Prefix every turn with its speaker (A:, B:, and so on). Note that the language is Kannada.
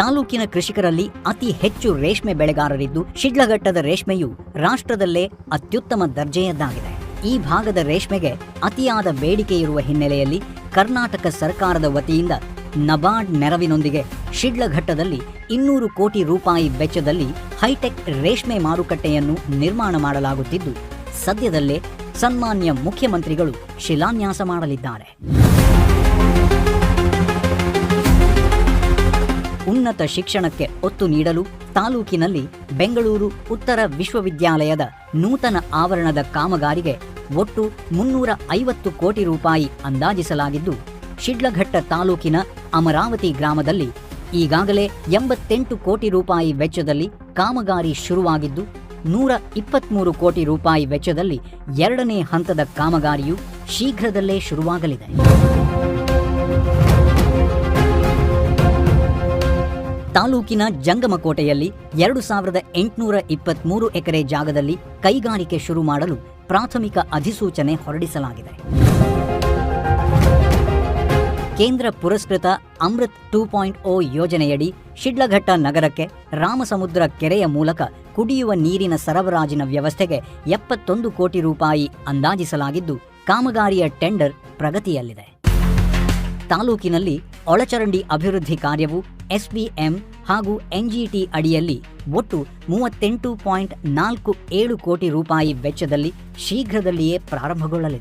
A: ತಾಲೂಕಿನ ಕೃಷಿಕರಲ್ಲಿ ಅತಿ ಹೆಚ್ಚು ರೇಷ್ಮೆ ಬೆಳೆಗಾರರಿದ್ದು ಶಿಡ್ಲಘಟ್ಟದ ರೇಷ್ಮೆಯು ರಾಷ್ಟ್ರದಲ್ಲೇ ಅತ್ಯುತ್ತಮ ದರ್ಜೆಯದ್ದಾಗಿದೆ. ಈ ಭಾಗದ ರೇಷ್ಮೆಗೆ ಅತಿಯಾದ ಬೇಡಿಕೆ ಇರುವ ಹಿನ್ನೆಲೆಯಲ್ಲಿ ಕರ್ನಾಟಕ ಸರ್ಕಾರದ ವತಿಯಿಂದ ನಬಾರ್ಡ್ ನೆರವಿನೊಂದಿಗೆ ಶಿಡ್ಲಘಟ್ಟದಲ್ಲಿ ಇನ್ನೂರು ಕೋಟಿ ರೂಪಾಯಿ ವೆಚ್ಚದಲ್ಲಿ ಹೈಟೆಕ್ ರೇಷ್ಮೆ ಮಾರುಕಟ್ಟೆಯನ್ನು ನಿರ್ಮಾಣ ಮಾಡಲಾಗುತ್ತಿದ್ದು, ಸದ್ಯದಲ್ಲೇ ಸನ್ಮಾನ್ಯ ಮುಖ್ಯಮಂತ್ರಿಗಳು ಶಿಲಾನ್ಯಾಸ ಮಾಡಲಿದ್ದಾರೆ. ಉನ್ನತ ಶಿಕ್ಷಣಕ್ಕೆ ಒತ್ತು ನೀಡಲು ತಾಲೂಕಿನಲ್ಲಿ ಬೆಂಗಳೂರು ಉತ್ತರ ವಿಶ್ವವಿದ್ಯಾಲಯದ ನೂತನ ಆವರಣದ ಕಾಮಗಾರಿಗೆ ಒಟ್ಟು ಮುನ್ನೂರ ಐವತ್ತು ಕೋಟಿ ರೂಪಾಯಿ ಅಂದಾಜಿಸಲಾಗಿದ್ದು, ಶಿಡ್ಲಘಟ್ಟ ತಾಲೂಕಿನ ಅಮರಾವತಿ ಗ್ರಾಮದಲ್ಲಿ ಈಗಾಗಲೇ ಎಂಬತ್ತೆಂಟು ಕೋಟಿ ರೂಪಾಯಿ ವೆಚ್ಚದಲ್ಲಿ ಕಾಮಗಾರಿ ಶುರುವಾಗಿದ್ದು, ನೂರ ಇಪ್ಪತ್ಮೂರು ಕೋಟಿ ರೂಪಾಯಿ ವೆಚ್ಚದಲ್ಲಿ ಎರಡನೇ ಹಂತದ ಕಾಮಗಾರಿಯು ಶೀಘ್ರದಲ್ಲೇ ಶುರುವಾಗಲಿದೆ. ತಾಲೂಕಿನ ಜಂಗಮಕೋಟೆಯಲ್ಲಿ ಎರಡು ಸಾವಿರದ ಎಂಟುನೂರ ಇಪ್ಪತ್ಮೂರು ಎಕರೆ ಜಾಗದಲ್ಲಿ ಕೈಗಾರಿಕೆ ಶುರು ಮಾಡಲು ಪ್ರಾಥಮಿಕ ಅಧಿಸೂಚನೆ ಹೊರಡಿಸಲಾಗಿದೆ. ಕೇಂದ್ರ ಪುರಸ್ಕೃತ ಅಮೃತ್ ಟೂ ಪಾಯಿಂಟ್ ಓ ಯೋಜನೆಯಡಿ ಶಿಡ್ಲಘಟ್ಟ ನಗರಕ್ಕೆ ರಾಮಸಮುದ್ರ ಕೆರೆಯ ಮೂಲಕ ಕುಡಿಯುವ ನೀರಿನ ಸರಬರಾಜಿನ ವ್ಯವಸ್ಥೆಗೆ ಎಪ್ಪತ್ತೊಂದು ಕೋಟಿ ರೂಪಾಯಿ ಅಂದಾಜಿಸಲಾಗಿದ್ದು, ಕಾಮಗಾರಿಯ ಟೆಂಡರ್ ಪ್ರಗತಿಯಲ್ಲಿದೆ. ತಾಲೂಕಿನಲ್ಲಿ ಒಳಚರಂಡಿ ಅಭಿವೃದ್ಧಿ ಕಾರ್ಯವು ಎಸ್ಬಿಎಂ ಹಾಗೂ ಎನ್ಜಿಟಿ ಅಡಿಯಲ್ಲಿ ಒಟ್ಟು ಮೂವತ್ತೆಂಟು ಪಾಯಿಂಟ್ ನಾಲ್ಕು ಏಳು ಕೋಟಿ ರೂಪಾಯಿ ವೆಚ್ಚದಲ್ಲಿ ಶೀಘ್ರದಲ್ಲಿಯೇ ಪ್ರಾರಂಭಗೊಳ್ಳಲಿದೆ.